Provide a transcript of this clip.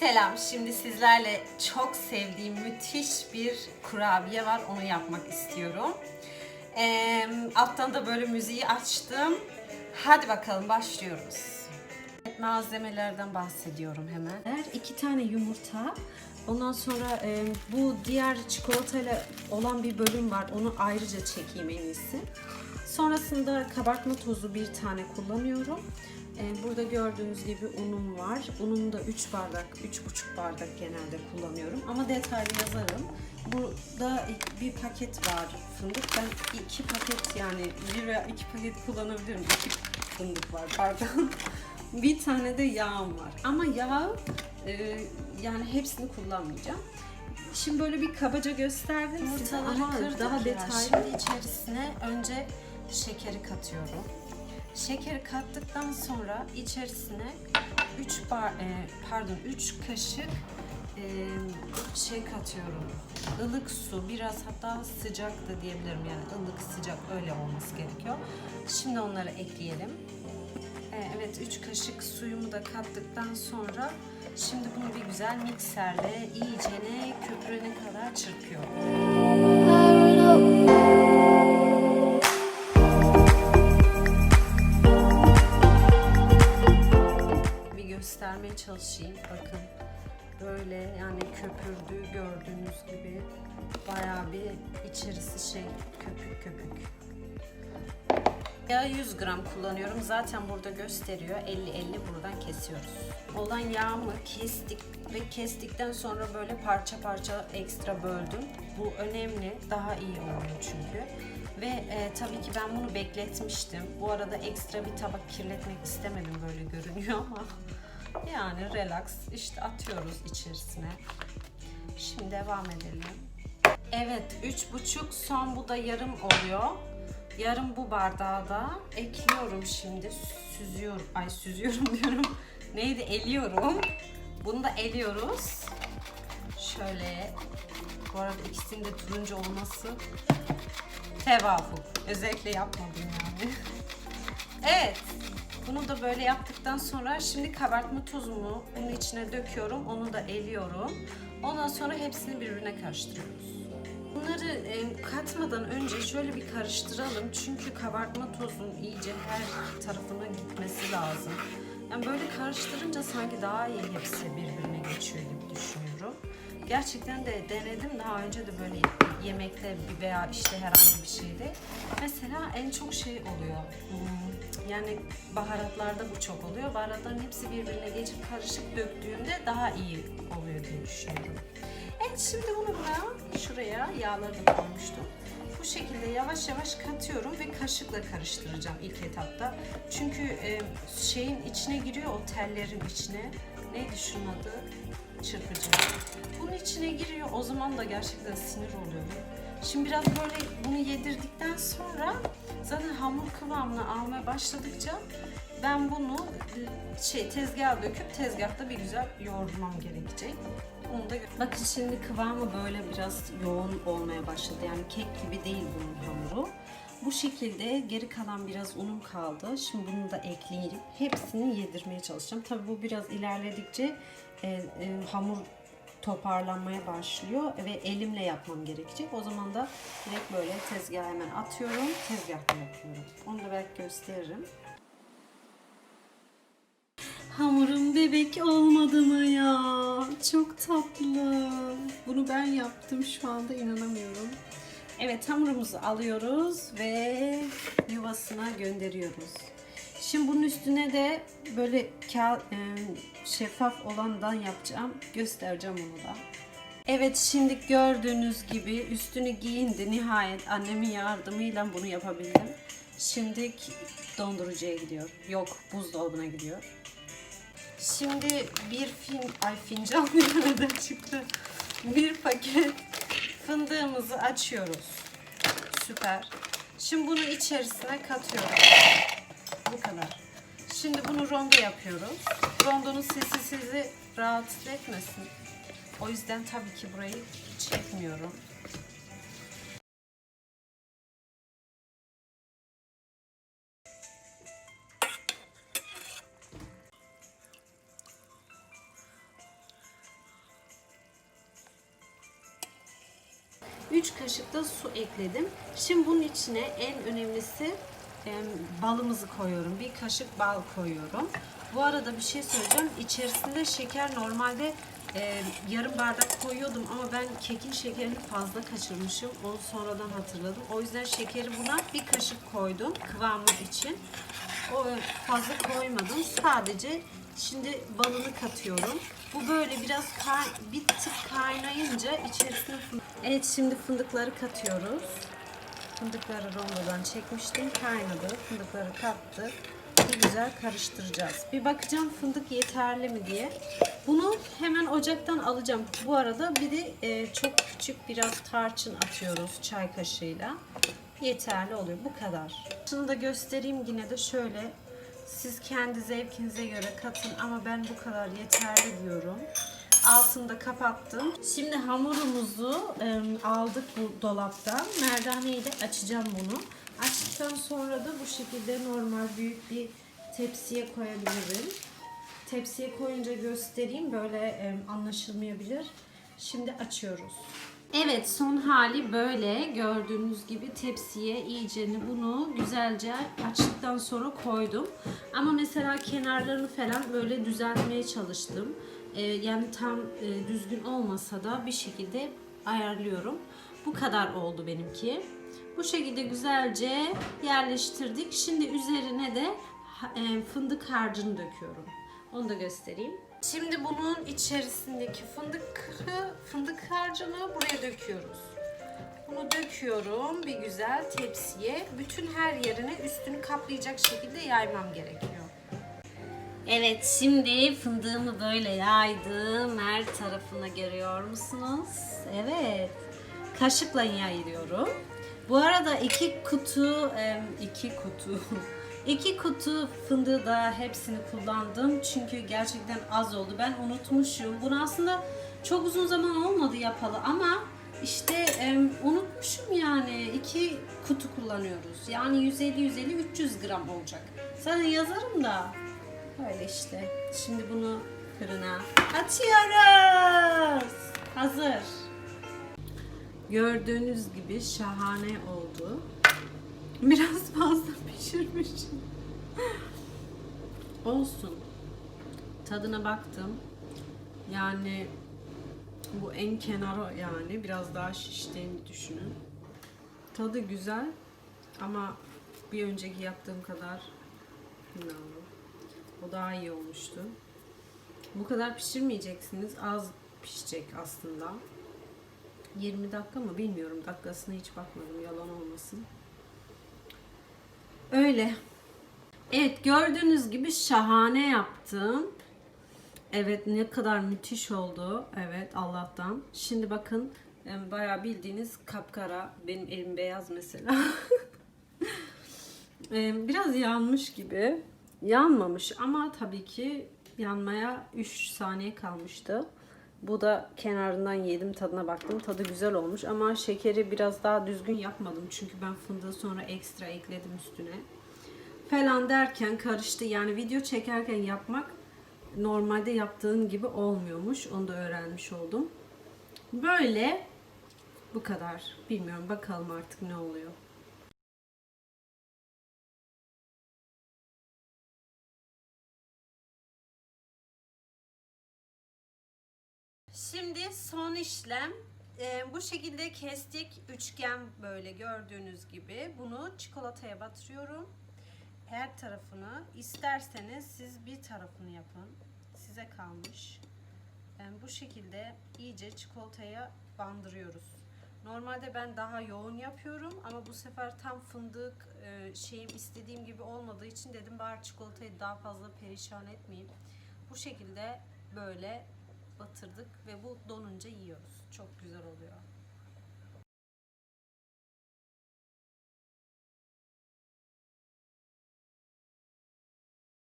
Selam. Şimdi sizlerle çok sevdiğim müthiş bir kurabiye var. Onu yapmak istiyorum. Ee, alttan da böyle müziği açtım. Hadi bakalım başlıyoruz. Malzemelerden bahsediyorum hemen. İki tane yumurta. Ondan sonra e, bu diğer çikolatayla olan bir bölüm var. Onu ayrıca çekeyim en iyisi. Sonrasında kabartma tozu bir tane kullanıyorum. Ee, Burada gördüğünüz gibi unum var. Unum da 3 bardak, 3,5 bardak genelde kullanıyorum. Ama detaylı yazarım. Burada bir paket var fındık. Ben iki paket yani bir veya iki paket kullanabilirim. İki fındık var pardon. bir tane de yağım var. Ama yağ e, yani hepsini kullanmayacağım. Şimdi böyle bir kabaca gösterdim size ama daha detaylı. Şimdi içerisine önce şekeri katıyorum. Şekeri kattıktan sonra içerisine 3 bar e, pardon 3 kaşık e, şey katıyorum. Ilık su, biraz hatta sıcak da diyebilirim yani ılık sıcak öyle olması gerekiyor. Şimdi onları ekleyelim. E, evet 3 kaşık suyumu da kattıktan sonra şimdi bunu bir güzel mikserle iyicene köpürene kadar çırpıyorum. Çalışayım. Bakın böyle yani köpürdü gördüğünüz gibi bayağı bir içerisi şey köpük köpük. Yağı 100 gram kullanıyorum. Zaten burada gösteriyor. 50-50 buradan kesiyoruz. Olan yağımı kestik ve kestikten sonra böyle parça parça ekstra böldüm. Bu önemli. Daha iyi oluyor çünkü. Ve e, tabii ki ben bunu bekletmiştim. Bu arada ekstra bir tabak kirletmek istemedim böyle görünüyor ama yani relax işte atıyoruz içerisine. Şimdi devam edelim. Evet, üç buçuk son bu da yarım oluyor. Yarım bu bardağı da ekliyorum şimdi. Süzüyorum. Ay süzüyorum diyorum. Neydi? Eliyorum. Bunu da eliyoruz. Şöyle. Bu arada ikisinin de turuncu olması tevafuk. Özellikle yapmadım yani. evet. Bunu da böyle yaptıktan sonra şimdi kabartma tozumu bunun içine döküyorum. Onu da eliyorum. Ondan sonra hepsini birbirine karıştırıyoruz. Bunları e, katmadan önce şöyle bir karıştıralım. Çünkü kabartma tozun iyice her tarafına gitmesi lazım. Yani böyle karıştırınca sanki daha iyi hepsi birbirine geçiyor gibi düşünüyorum. Gerçekten de denedim daha önce de böyle yemekte veya işte herhangi bir şeyde. Mesela en çok şey oluyor. Hmm, Yani baharatlarda bu çok oluyor. Baharatların hepsi birbirine geçip karışık döktüğümde daha iyi oluyor diye düşünüyorum. Evet şimdi bunu buraya, şuraya yağları da koymuştum. Bu şekilde yavaş yavaş katıyorum ve kaşıkla karıştıracağım ilk etapta. Çünkü e, şeyin içine giriyor o tellerin içine. Neydi şunun adı? Çırpıcı. Bunun içine giriyor. O zaman da gerçekten sinir oluyorum. Şimdi biraz böyle bunu yedirdikten sonra zaten hamur kıvamını almaya başladıkça ben bunu e, şey tezgaha döküp tezgahta bir güzel yoğurmam gerekecek. Onu da Bakın şimdi kıvamı böyle biraz yoğun olmaya başladı. Yani kek gibi değil bunun hamuru. Bu şekilde geri kalan biraz unum kaldı. Şimdi bunu da ekleyip hepsini yedirmeye çalışacağım. Tabii bu biraz ilerledikçe e, e, hamur toparlanmaya başlıyor ve elimle yapmam gerekecek. O zaman da direkt böyle tezgaha hemen atıyorum. Tezgahta yapıyorum. Onu da belki gösteririm. Hamurum bebek olmadı mı ya? Çok tatlı. Bunu ben yaptım şu anda inanamıyorum. Evet hamurumuzu alıyoruz ve yuvasına gönderiyoruz. Şimdi bunun üstüne de böyle e, şeffaf olandan yapacağım. Göstereceğim onu da. Evet şimdi gördüğünüz gibi üstünü giyindi. Nihayet annemin yardımıyla bunu yapabildim. Şimdi dondurucuya gidiyor. Yok buzdolabına gidiyor. Şimdi bir fin, ay fincan nereden çıktı? Bir paket fındığımızı açıyoruz. Süper. Şimdi bunu içerisine katıyoruz. Bu kadar. Şimdi bunu rondo yapıyoruz. Rondonun sesi sizi rahatsız etmesin. O yüzden tabii ki burayı çekmiyorum. Üç kaşık da su ekledim. Şimdi bunun içine en önemlisi balımızı koyuyorum. Bir kaşık bal koyuyorum. Bu arada bir şey söyleyeceğim. İçerisinde şeker normalde e, yarım bardak koyuyordum ama ben kekin şekerini fazla kaçırmışım. Onu sonradan hatırladım. O yüzden şekeri buna bir kaşık koydum kıvamı için. O fazla koymadım. Sadece şimdi balını katıyorum. Bu böyle biraz bir tık kaynayınca içerisine fındık. Evet şimdi fındıkları katıyoruz. Fındıkları rondodan çekmiştim. Kaynadı. Fındıkları kattık. Bir güzel karıştıracağız. Bir bakacağım fındık yeterli mi diye. Bunu hemen ocaktan alacağım. Bu arada bir de e, çok küçük biraz tarçın atıyoruz çay kaşığıyla. Yeterli oluyor. Bu kadar. Şunu da göstereyim yine de şöyle. Siz kendi zevkinize göre katın ama ben bu kadar yeterli diyorum. Altını da kapattım. Şimdi hamurumuzu e, aldık bu dolaptan. Merdaneyle açacağım bunu. Açtıktan sonra da bu şekilde normal büyük bir tepsiye koyabilirim. Tepsiye koyunca göstereyim. Böyle e, anlaşılmayabilir. Şimdi açıyoruz. Evet son hali böyle gördüğünüz gibi tepsiye iyiceni bunu güzelce açtıktan sonra koydum. Ama mesela kenarlarını falan böyle düzeltmeye çalıştım. Ee, yani tam e, düzgün olmasa da bir şekilde ayarlıyorum. Bu kadar oldu benimki. Bu şekilde güzelce yerleştirdik. Şimdi üzerine de e, fındık harcını döküyorum. Onu da göstereyim. Şimdi bunun içerisindeki fındık fındık harcını buraya döküyoruz. Bunu döküyorum bir güzel tepsiye. Bütün her yerine üstünü kaplayacak şekilde yaymam gerekiyor. Evet şimdi fındığımı böyle yaydım. Her tarafına görüyor musunuz? Evet. Kaşıkla yayıyorum. Bu arada iki kutu, iki kutu, iki kutu fındığı da hepsini kullandım. Çünkü gerçekten az oldu. Ben unutmuşum. Bunu aslında çok uzun zaman olmadı yapalı ama işte unutmuşum yani. iki kutu kullanıyoruz. Yani 150-150-300 gram olacak. Zaten yazarım da. Böyle işte. Şimdi bunu fırına atıyoruz. Hazır. Gördüğünüz gibi şahane oldu. Biraz fazla pişirmişim. Olsun. Tadına baktım. Yani bu en kenarı yani biraz daha şiştiğini düşünün. Tadı güzel ama bir önceki yaptığım kadar bilmiyorum. O daha iyi olmuştu. Bu kadar pişirmeyeceksiniz. Az pişecek aslında. 20 dakika mı bilmiyorum. Dakikasına hiç bakmadım. Yalan olmasın. Öyle. Evet gördüğünüz gibi şahane yaptım. Evet ne kadar müthiş oldu. Evet Allah'tan. Şimdi bakın em, bayağı bildiğiniz kapkara. Benim elim beyaz mesela. Biraz yanmış gibi. Yanmamış ama tabii ki yanmaya 3 saniye kalmıştı. Bu da kenarından yedim tadına baktım. Tadı güzel olmuş ama şekeri biraz daha düzgün yapmadım. Çünkü ben fındığı sonra ekstra ekledim üstüne. Falan derken karıştı. Yani video çekerken yapmak normalde yaptığın gibi olmuyormuş. Onu da öğrenmiş oldum. Böyle bu kadar. Bilmiyorum bakalım artık ne oluyor. Şimdi son işlem Ee, bu şekilde kestik üçgen böyle gördüğünüz gibi bunu çikolataya batırıyorum. Her tarafını isterseniz siz bir tarafını yapın. Size kalmış. Ee, bu şekilde iyice çikolataya bandırıyoruz. Normalde ben daha yoğun yapıyorum ama bu sefer tam fındık e, şeyim istediğim gibi olmadığı için dedim bari çikolatayı daha fazla perişan etmeyeyim. Bu şekilde böyle batırdık ve bu donunca yiyoruz. Çok güzel oluyor.